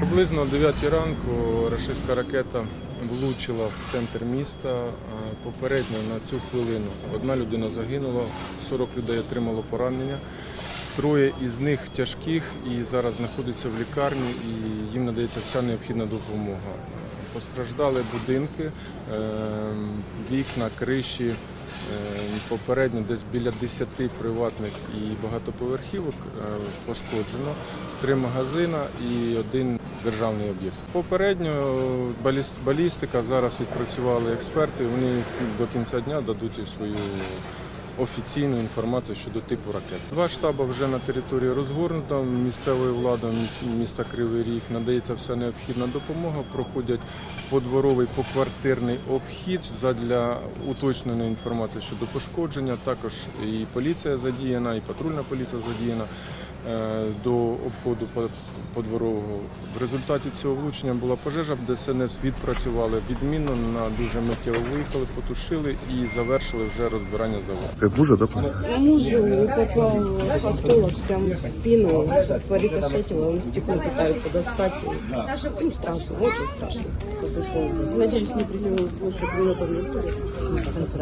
Приблизно о 9 ранку рашистська ракета влучила в центр міста. Е, Попередньо на цю хвилину одна людина загинула, 40 людей отримало поранення. Троє із них тяжких і зараз знаходяться в лікарні, і їм надається вся необхідна допомога. Постраждали будинки, е, вікна, криші. Попередньо десь біля 10 приватних і багатоповерхівок е, пошкоджено, три магазина і один державний об'єкт. Попередньо балістика зараз відпрацювали експерти. Вони до кінця дня дадуть свою офіційну інформацію щодо типу ракет. Два штаби вже на території розгорнуто місцевою владою міста Кривий Ріг надається вся необхідна допомога. Проходять подворовий поквартирний обхід задля уточненої інформації щодо пошкодження. Також і поліція задіяна, і патрульна поліція задіяна до обходу по- подворового. В результаті цього влучення була пожежа, ДСНС відпрацювали відмінно, на дуже миттєво виїхали, потушили і завершили вже розбирання заводу. Как мужа, да? Мужу попал осколок прям в спину, порикошетило, он стекло пытается достать. Ну, страшно, очень страшно. Надеюсь, не принял больше климата в